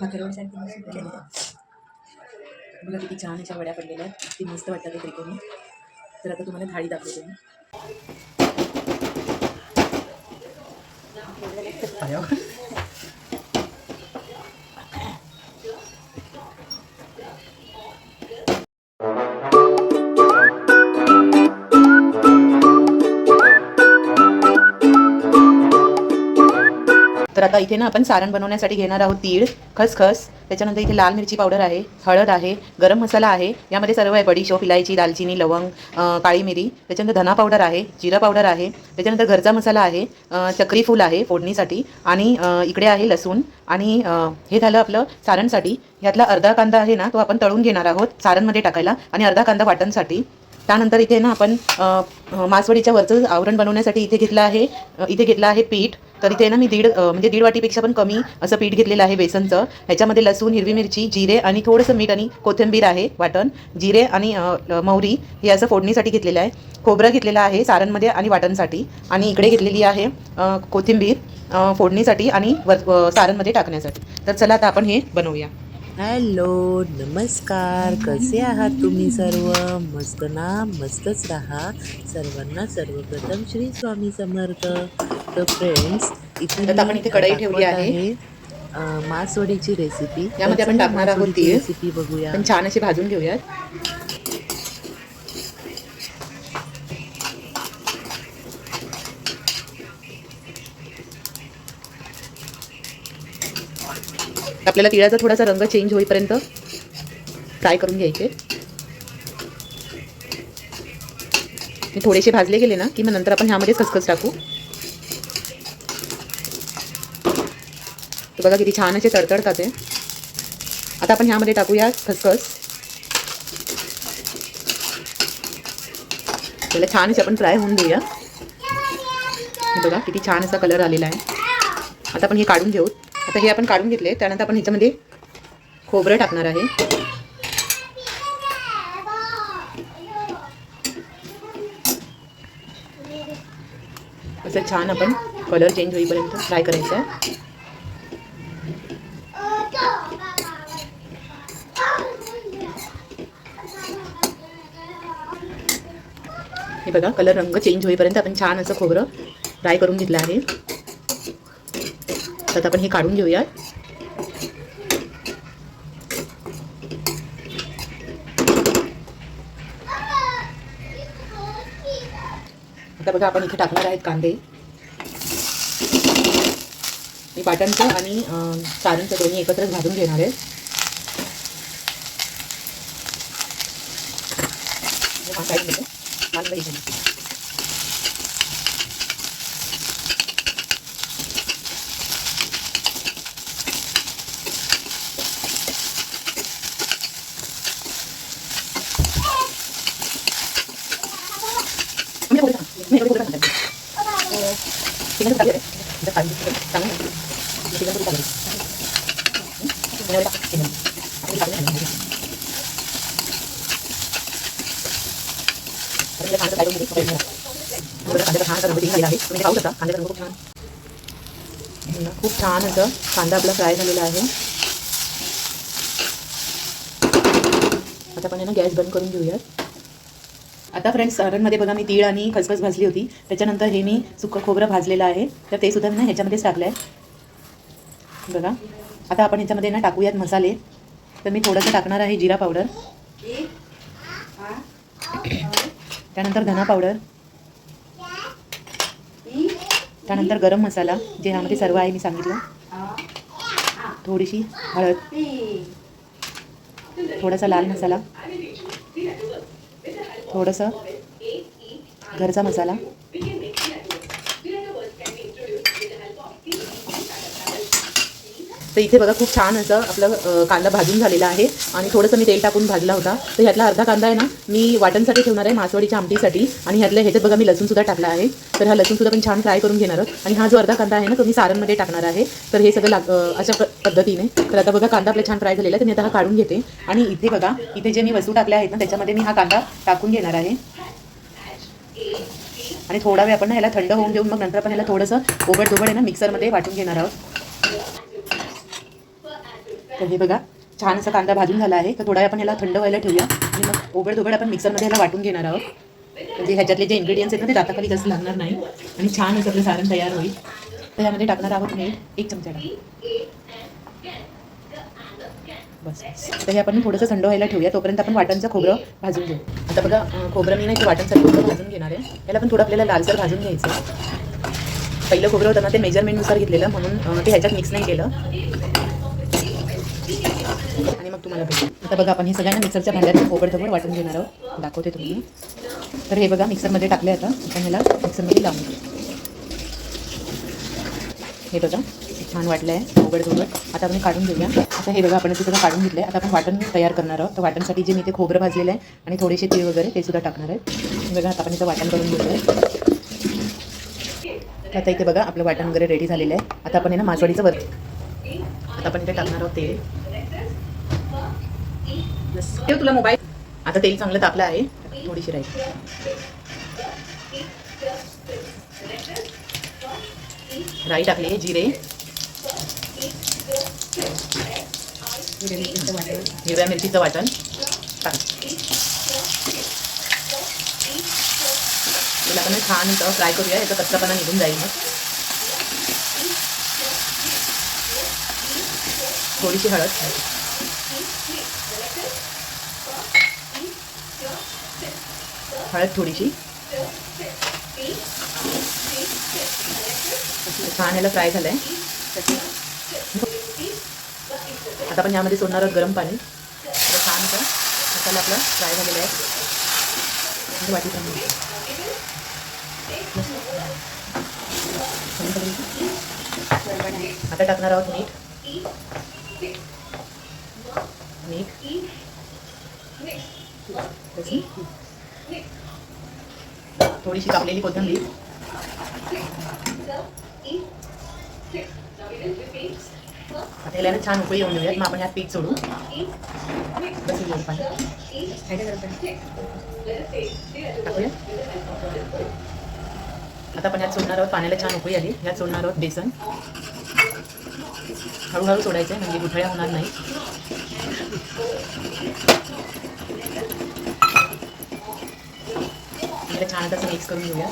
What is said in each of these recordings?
भाकरवडीसारखी केली बघा किती छान अशा वड्या पडलेल्या आहेत. ती मस्त वाटतात ते त्रिकोणी तर आता तुम्हाला थाळी दाखवते मी. तर आता इथे ना आपण सारण बनवण्यासाठी घेणार आहोत तीळ खसखस त्याच्यानंतर इथे लाल मिरची पावडर आहे हळद आहे गरम मसाला आहे यामध्ये सर्व आहे बडीशोप इलायची दालचिनी लवंग काळी मिरी त्याच्यानंतर धना पावडर आहे जिरा पावडर आहे त्याच्यानंतर घरचा मसाला आहे चक्रीफूल चक्री फूल आहे फोडणीसाठी आणि इकडे आहे लसूण आणि हे झालं आपलं सारणसाठी ह्यातला अर्धा कांदा आहे ना तो आपण तळून घेणार आहोत सारणमध्ये टाकायला आणि अर्धा कांदा वाटणसाठी. त्यानंतर इथे ना आपण मासवडीच्या वरचं आवरण बनवण्यासाठी इथे घेतलं आहे इथे घेतलं आहे पीठ तर इथे ना मी दीड म्हणजे दीड वाटीपेक्षा पण कमी असं पीठ घेतलेलं आहे बेसनचं. ह्याच्यामध्ये लसूण हिरवी मिरची जिरे आणि थोडंसं मीठ आणि कोथिंबीर आहे वाटण. जिरे आणि मोहरी हे असं फोडणीसाठी घेतलेलं आहे. खोबरं घेतलेलं आहे सारणमध्ये आणि वाटणसाठी. आणि इकडे घेतलेली आहे कोथिंबीर फोडणीसाठी आणि वर सारणमध्ये टाकण्यासाठी. तर चला आता आपण हे बनवूया. हॅलो नमस्कार. कसे आहात तुम्ही सर्व? मस्त ना? मस्तच राहा. सर्वांना सर्वप्रथम श्री स्वामी समर्थ. तर फ्रेंड्स इथे आपण इथे कढई ठेवली आहे. मासवडीची रेसिपी यामध्ये आपण टाकणार आहोत तीळ. रेसिपी बघूया. छान असे भाजून घेऊयात. आपल्याला तिळाचा थोडासा रंग चेंज होईपर्यंत फ्राय करून घ्यायचे. थोडेसे भाजले गेले ना की मग नंतर आपण ह्यामध्ये खसखस टाकू. तर बघा किती छान असे तडतडतात आहे आता आपण ह्यामध्ये टाकूया खसखस. त्याला छान असे आपण फ्राय होऊन देऊया. बघा किती छान असा कलर आलेला आहे. आता आपण हे काढून घेऊ. आता हे आपण काढून घेतले त्यानंतर आपण ह्याच्यामध्ये खोबरं टाकणार आहे. असं छान आपण कलर चेंज होईपर्यंत फ्राय करायचं आहे. हे बघा कलर रंग चेंज होईपर्यंत आपण छान असं खोबरं फ्राय करून घेतलं आहे. तर आता आपण हे काढून घेऊया आता बघा आपण इथे टाकणार आहेत कांदे. मी बाटांचं आणि सारणचं दोन्ही एकत्रच घालून घेणार आहे. हा, साईड मी थोडं सांग. मी थोडं सांगते. चिकन टाकलं आहे. इथं काढून घेतलं. चांगलं आहे. चिकन थोडं टाकलं. हं? चिकन टाक. चिकन. आपण टाकलं नाही. आता इथं कांदा फ्राय करून घेऊ. बघा, कांद्याचा छान असा रंग दिलेला आहे तुम्ही पाहू शकता कांद्याचा रंग खूप छान हं, खूप छान असं कांदा आपला फ्राय झालेला आहे आता आपण आहे ना गॅस बंद करून घेऊयात आता फ्रेंड्स सारणमध्ये बघा मी तीळ आणि खसखस भाजली होती. त्याच्यानंतर हे मी सुकं खोबरं भाजलेलं आहे. तर ते सुद्धा मी ना ह्याच्यामध्येच टाकलं आहे बघा. आता आपण ह्याच्यामध्ये ना टाकूयात मसाले. तर मी थोडंसं टाकणार आहे जिरा पावडर. त्यानंतर धना पावडर. त्यानंतर गरम मसाला जे ह्यामध्ये सर्व आहे मी सांगितलं. थोडीशी हळद. थोडासा लाल मसाला. थोडंसं घरचा मसाला. तर इथे बघा खूप छान असं आपलं कांदा भाजून झालेला आहे. आणि थोडंसं मी तेल टाकून भाजला होता. तर ह्यातला अर्धा कांदा आहे ना मी वाटणसाठी ठेवणार आहे मासवडीच्या आमटीसाठी. आणि ह्यातल्या ह्याच्यात बघा मी लसूणसुद्धा टाकला आहे. तर हा लसूणसुद्धा पण छान फ्राय करून घेणार आहोत. आणि हा जो अर्धा कांदा आहे ना तो मी सारणमध्ये टाकणार आहे. तर हे सगळं लाग अशा पद्धतीने. तर आता बघा कांदा आपला छान फ्राय झालेला आहे. तर मी आता हा काढून घेते. आणि इथे बघा इथे जे मी वस्तू टाकल्या आहेत ना त्याच्यामध्ये मी हा कांदा टाकून घेणार आहे. आणि थोडा वेळ आपण ना ह्याला थंड होऊन देऊन मग नंतर आपण ह्याला थोडंसं ओबड दोबड आहे ना मिक्सरमध्ये वाटून घेणार आहोत. तर हे बघा छान असा कांदा भाजून झाला आहे. तर थोडा आपण याला थंड व्हायला ठेवूया. आणि मग ओबड दोघड आपण मिक्सरमध्ये याला वाटून घेणार आहोत. म्हणजे ह्याच्यातले जे इन्ग्रेडियंट्स आहेत ना ते दाताखाली जास्त लागणार नाही. आणि छान असं आपलं सारण तयार होईल. तर यामध्ये टाकणार आहोत मीठ एक चमचा टाकू बस तर हे आपण थोडंसं थंड व्हायला ठेवूया. तोपर्यंत आपण वाटणचं खोबरं भाजून घेऊ. आता बघा खोबरं मी नाही ते वाटणचं खोबरं भाजून घेणार आहे. याला पण थोडं आपल्याला लालसर भाजून घ्यायचं पहिलं खोबरं होतं ना ते मेजरमेंटनुसार घेतलेलं म्हणून ते ह्याच्यात मिक्स नाही केलं. आणि मग तुम्हाला भेटेल आता बघा आपण हे सगळ्यांना मिक्सरच्या भांड्यात खोबड वाटून घेणार आहोत. दाखवते तुम्ही तर हे बघा मिक्सरमध्ये टाकले आता. आपण ह्याला मिक्सरमध्ये लावून घेऊ. हे बघा छान वाटलं आहे खोबड आता आपण काढून घेऊया. आता हे बघा आपण ते सगळं काढून घेतलं आहे आता आपण वाटण तयार करणार आहोत. तर वाटणसाठी जे मी ते खोबरं भाजलेलं आहे आणि थोडेसे तीळ वगैरे ते सुद्धा टाकणार आहेत बघा आता आपण इथं वाटण करून घेतो आहे आता इथे बघा आपलं वाटण वगैरे रेडी झालेलं आहे. आता आपण हे ना मासवाडीचं वर आता आपण इथे टाकणार आहोत तेल. ठेव तुला मोबाईल आता तेल चांगलं तापलं आहे. थोडीशी राहील. राई टाकली जिरे. हिरव्या मिरचीचं वाटण. टाक. तिला आपण छान फ्राय करूया. याचा कच्चापणा निघून जाईल मग. थोडीशी हळद. हळद थोडीशी. छान ह्याला फ्राय झालंय. आता आपण यामध्ये सोडणार आहोत गरम पाणी. छान असं मसाला आपला फ्राय झालेला आहे. म्हणजे वाटी आता टाकणार आहोत मीठ. थोडीशी कापलेली कोथिंबीर. आता छान उकळी येऊन देऊयात. मग आपण ह्यात पीठ सोडू. आता आपण ह्यात सोडणार आहोत पाण्याला छान उकळी आली. ह्यात सोडणार आहोत बेसन. हळूहळू सोडायचं आहे म्हणजे गुठळ्या होणार नाही याला छान असं मिक्स करून घेऊया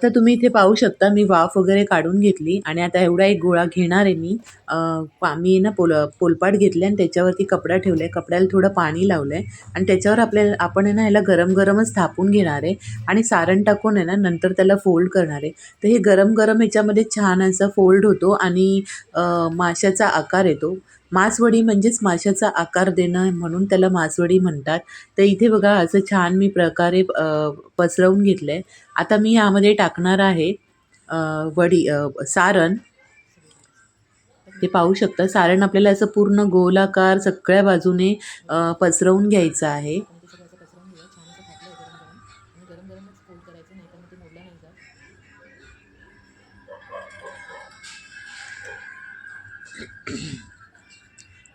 आता तुम्ही इथे पाहू शकता मी वाफ वगैरे काढून घेतली आणि आता एवढा एक गोळा घेणार आहे मी. पा मी ना पोल पोलपाट घेतले आणि त्याच्यावरती कपडा ठेवला. आहे कपड्याला थोडं पाणी लावलं आहे आणि त्याच्यावर आपल्याला आपण आहे ना ह्याला गरम गरमच थापून घेणार आहे आणि सारण टाकून आहे ना नंतर त्याला फोल्ड करणार आहे. तर हे गरम गरम ह्याच्यामध्ये छान असं फोल्ड होतो आणि माशाचा आकार येतो. मासवडी म्हणजेच माशाचा आकार देणं म्हणून त्याला मासवडी म्हणतात. तर इथे बघा असं छान मी प्रकारे पसरवून घेतलं आहे आता मी यामध्ये टाकणार आहे वडी सारण. ते पाहू शकता सारण आपल्याला असं पूर्ण गोलाकार सगळ्या बाजूने पसरवून घ्यायचं आहे.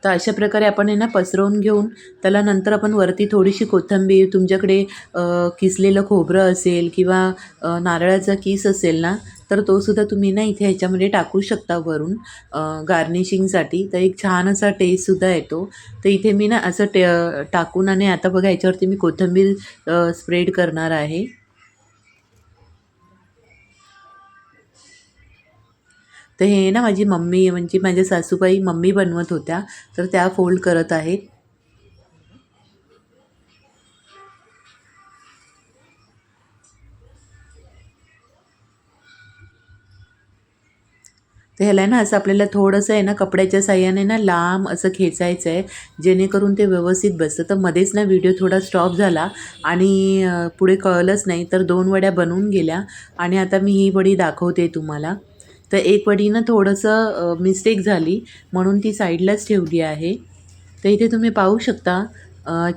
तर अशा प्रकारे आपण आहे ना पसरवून घेऊन त्याला नंतर आपण वरती थोडीशी कोथिंबीर तुमच्याकडे किसलेलं खोबरं असेल किंवा नारळाचा किस असेल ना तर तो सुद्धा तुम्ही ना इथे ह्याच्यामध्ये टाकू शकता वरून गार्निशिंगसाठी तर एक छान असा टेस्टसुद्धा येतो. तर इथे मी ना असं टे टाकून आणि आता बघा ह्याच्यावरती मी कोथिंबीर स्प्रेड करणार आहे. तर हे ना माझी मम्मी म्हणजे माझ्या सासूबाई मम्मी बनवत होत्या तर त्या फोल्ड करत आहेत. तर ह्याला ना असं आपल्याला थोडंसं आहे ना कपड्याच्या साह्याने ना लांब असं खेचायचं आहे जेणेकरून ते व्यवस्थित बसतं. तर मध्येच ना व्हिडिओ थोडा स्टॉप झाला आणि पुढे कळलंच नाही तर दोन वड्या बनवून गेल्या. आणि आता मी ही वडी दाखवते तुम्हाला. तर एक वडीनं थोडंसं मिस्टेक झाली म्हणून ती साईडलाच ठेवली आहे. तर इथे तुम्ही पाहू शकता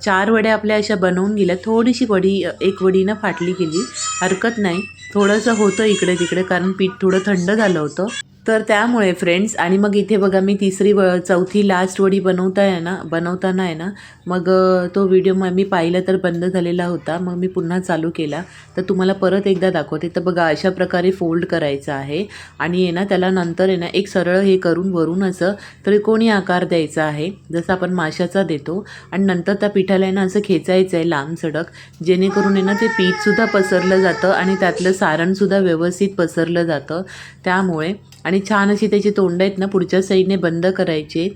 चार वड्या आपल्या अशा बनवून गेल्या. थोडीशी वडी एक वडीनं फाटली गेली. हरकत नाही. थोडंसं होतं इकडे तिकडे कारण पीठ थोडं थंड झालं होतं. तर त्यामुळे फ्रेंड्स आणि मग इथे बघा मी तिसरी व चौथी लास्ट वडी बनवता आहे ना बनवताना आहे ना मग तो व्हिडिओ मग मी पाहिला तर बंद झालेला होता मग मी पुन्हा चालू केला. तर तुम्हाला परत एकदा दाखवते. तर बघा अशा प्रकारे फोल्ड करायचं आहे. आणि आहे ना त्याला नंतर आहे ना एक सरळ हे करून वरून असं त्रिकोणी आकार द्यायचा आहे. जसं आपण माशाचा देतो. आणि नंतर त्या पिठाला आहे ना असं खेचायचं आहे लांब सडक. जेणेकरून आहे ना ते पीठसुद्धा पसरलं जातं आणि त्यातलं सारणसुद्धा व्यवस्थित पसरलं जातं. त्यामुळे आणि छान अशी त्याची तोंड आहेत ना पुढच्या साईडने बंद करायची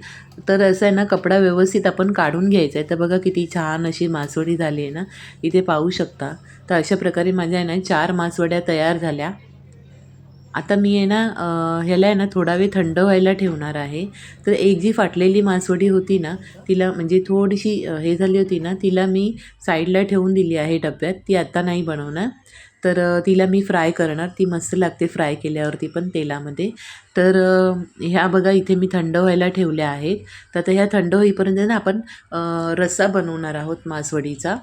तर असं आहे ना कपडा व्यवस्थित आपण काढून घ्यायचा आहे. तर बघा किती छान अशी मासवडी झाली आहे ना इथे पाहू शकता. तर अशा प्रकारे माझ्या आहे ना चार मासवड्या तयार झाल्या. आता मी आहे ना ह्याला आहे ना थोडा वेळ थंड व्हायला ठेवणार आहे. तर एक जी फाटलेली मासवडी होती ना तिला म्हणजे थोडीशी हे झाली होती ना तिला मी साईडला ठेवून दिली आहे डब्यात. ती आत्ता नाही बनवणार. तर तिला मी फ्राय करणार. ती मस्त लागते फ्राय केल्यावरती पण तेलामध्ये. तर ह्या बघा इथे मी थंड व्हायला ठेवल्या आहेत. तर आता ह्या थंड होईपर्यंत ना आपण रस्सा बनवणार आहोत मासवडीचा.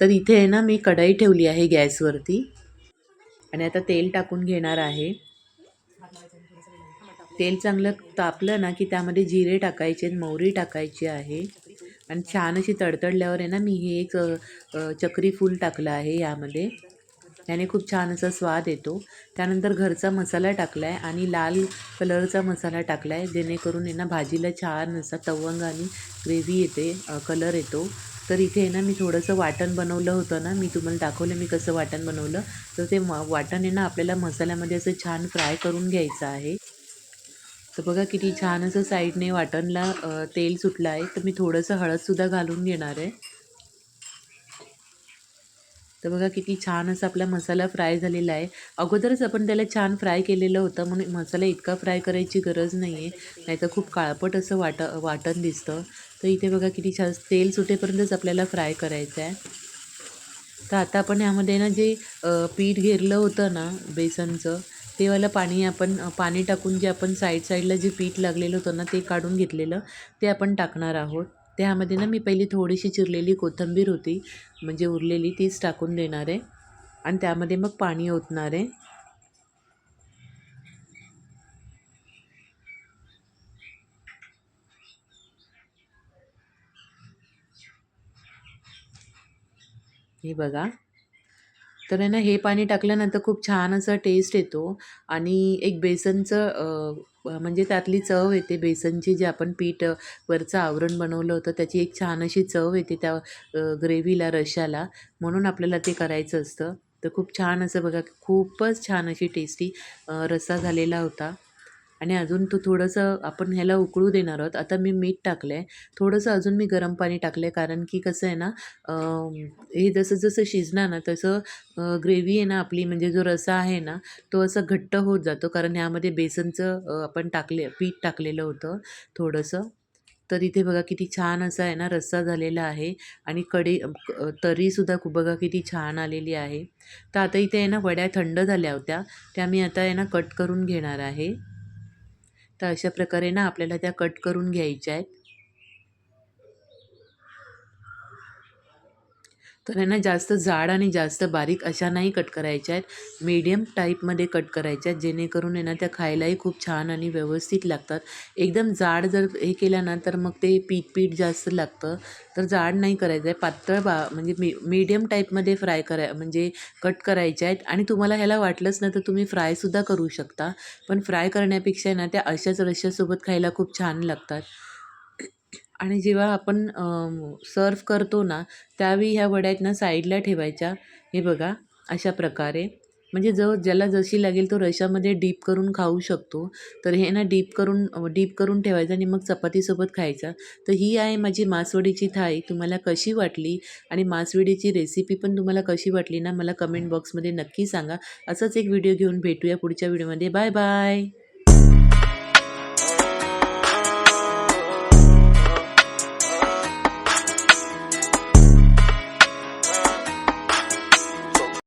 तर इथे आहे ना मी कढई ठेवली आहे गॅसवरती. आणि आता तेल टाकून घेणार आहे. तेल चांगलं तापलं ना की त्यामध्ये जिरे टाकायचे मोहरी टाकायची आहे. आणि छान अशी तडतडल्यावर आहे ना मी हे एक चक्री फूल टाकलं आहे यामध्ये. त्याने खूप छान असा स्वाद येतो. त्यानंतर घरचा मसाला टाकला आहे आणि लाल कलरचा मसाला टाकला आहे जेणेकरून आहे ना भाजीला छान असा तवंग आणि ग्रेव्ही येते कलर येतो. तर इथे आहे ना मी थोडंसं वाटण बनवलं होतं ना मी तुम्हाला दाखवलं मी कसं वाटण बनवलं. तर ते म वाटण आहे ना आपल्याला मसाल्यामध्ये असं छान फ्राय करून घ्यायचं आहे. तर बघा किती छान असं साईडने वाटणला तेल सुटलं आहे. तर मी थोडंसं हळदसुद्धा घालून घेणार आहे. तर बघा किती छान असा आपला मसाला फ्राय झालेला आहे. अगोदरच आपण त्याला छान फ्राय केलेलं होतं म्हणून मसाला इतका फ्राय करायची गरज नाही आहे नाहीतर खूप काळपट असं वाट वाटण दिसतं. तर इथे बघा किती छान तेल सुटेपर्यंतच आपल्याला फ्राय करायचं आहे. तर आता आपण यामध्ये ना जे पीठ घेरलं होतं ना बेसनचं तेवाला पाणी आपण पाणी टाकून जे आपण साईड साईडला जे पीठ लागलेलं होतं ना ते काढून घेतलेलं ते आपण टाकणार आहोत. त्यामध्ये ना मी पहिली थोडीशी चिरलेली कोथिंबीर होती म्हणजे उरलेली तीच टाकून देणार आहे. आणि त्यामध्ये मग पाणी ओतणार आहे. हे बघा. तर आहे ना हे पाणी टाकल्यानंतर खूप छान असा टेस्ट येतो. आणि एक बेसनचं म्हणजे त्यातली चव येते. बेसनची जे आपण पीठ वरचं आवरण बनवलं होतं त्याची एक छान अशी चव येते त्या ग्रेव्हीला रशाला. म्हणून आपल्याला ते करायचं असतं. तर खूप छान असं बघा खूपच छान अशी टेस्टी रस्सा झालेला होता. आणि अजून तो थोडंसं आपण ह्याला उकळू देणार आहोत. आता मी मीठ टाकलं आहे थोडंसं अजून मी गरम पाणी टाकलं आहे कारण की कसं आहे ना हे जसं जसं शिजणार ना तसं ग्रेव्ही आहे ना आपली म्हणजे जो रसा आहे ना तो असा घट्ट होत जातो कारण ह्यामध्ये बेसनचं आपण टाकले पीठ टाकलेलं होतं थोडंसं. तर इथे बघा किती छान असा आहे ना रस्सा झालेला आहे. आणि कढी तरीसुद्धा खूप बघा किती छान आलेली आहे. तर आता इथे आहे ना वड्या थंड झाल्या होत्या. त्या मी आता आहे ना कट करून घेणार आहे. तर अशा प्रकारे ना आपल्याला त्या कट करून घ्यायच्या आहेत. तर यांना ना जास्त जाड आणि जास्त बारीक अशा नाही कट करायच्या आहेत. मीडियम टाईपमध्ये कट करायच्या आहेत जेणेकरून आहे ना त्या खायलाही खूप छान आणि व्यवस्थित लागतात. एकदम जाड जर हे केलं ना तर मग ते पीठ पीठ जास्त लागतं. तर जाड नाही करायचं आहे पातळ बा म्हणजे मी मीडियम टाईपमध्ये फ्राय करा म्हणजे कट करायच्या आहेत. आणि तुम्हाला ह्याला वाटलंच ना तर तुम्ही फ्रायसुद्धा करू शकता. पण फ्राय करण्यापेक्षा ना त्या अशाच रश्यासोबत खायला खूप छान लागतात. आणि जेव्हा आपण सर्व्ह करतो ना त्यावेळी ह्या वड्या आहेत ना साईडला ठेवायच्या. हे बघा अशा प्रकारे. म्हणजे जो ज्याला जशी लागेल तो रशामध्ये डीप करून खाऊ शकतो. तर हे ना डीप करून डीप करून ठेवायचं आणि मग चपातीसोबत खायचा. तर ही आहे माझी मासवडीची थाळी. तुम्हाला कशी वाटली आणि मासवडीची रेसिपी पण तुम्हाला कशी वाटली ना मला कमेंट बॉक्समध्ये नक्की सांगा. असंच एक व्हिडिओ घेऊन भेटूया पुढच्या व्हिडिओमध्ये. Bye bye!